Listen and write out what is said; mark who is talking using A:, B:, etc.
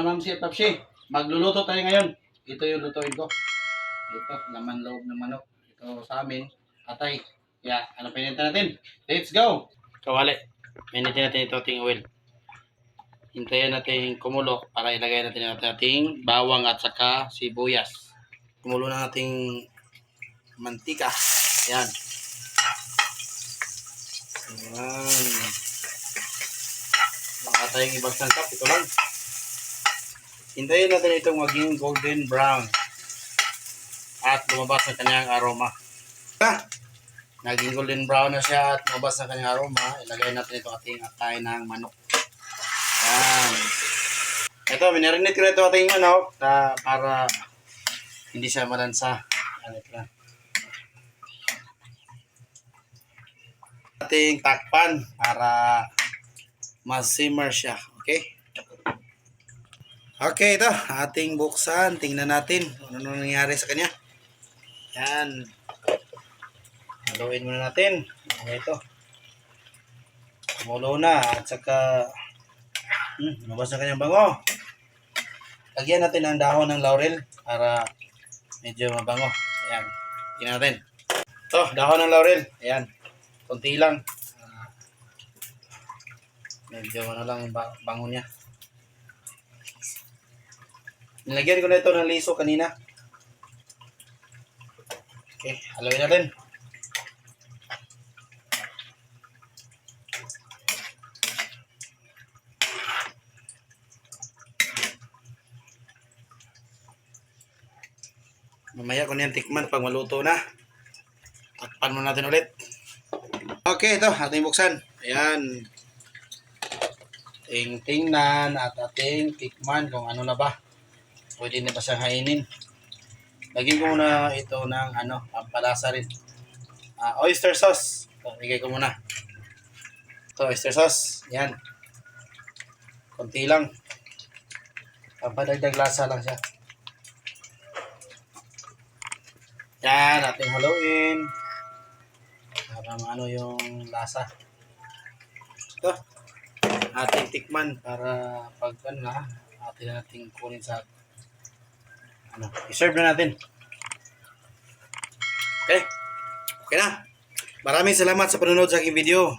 A: Mamsi at Papsi, magluluto tayo ngayon. Ito yung lutuin ko. Ito, laman loob ng manok. Ito sa amin, atay. Kaya, ano pinita natin? Let's go! Kawali, pinitin natin ito ating oil. Hintayin natin kumulo para ilagay natin ang ating bawang at saka sibuyas. Kumulo na ating mantika. Yan. Yan. Baka tayong ibang sangkap. Ito lang. Hintayin natin itong maging golden brown. At lumabas ang kanyang aroma. Ah, naging golden brown na siya at lumabas ang kanyang aroma. Ilagay natin itong ating atay ng manok. Yan. Ito, minarinate ko na ito ating manok na para hindi siya malansa. Ano ito lang. Ating takpan para mas-simmer siya. Okay? Okay, ito. Ating buksan. Tingnan natin ano nangyari sa kanya. Yan. Haluin muna natin. Okay, ito. Kumulo na. At saka, hmm, lumabas na kanyang bango. Lagyan natin ang dahon ng laurel para medyo mabango. Ayan. Tingnan natin. Ito, dahon ng laurel. Ayan. Kunti lang. Ah, medyo ano lang yung ba- bango niya. Nilagyan ko na ito ng liso kanina. Okay, haluin natin. Mamaya ko niyan tikman pag maluto na. Takpan mo natin ulit. Okay, ito. Ating buksan. Ayan. Ating tingnan at ating tikman kung ano na ba. Pwede na ba siyang hainin. Lagyan ko muna ito ng ano, pampalasa rin. Ah, oyster sauce. Ito, bigay ko muna. Ito, oyster sauce. Yan. Konti lang. Pampadagdag lasa lang siya. Yan, ating haluin. Para maano yung lasa. Ito. Ating tikman para pag ano na, atin na natin kunin sa ano, i-serve na natin. Okay? Okay na. Maraming salamat sa panonood sa aking video.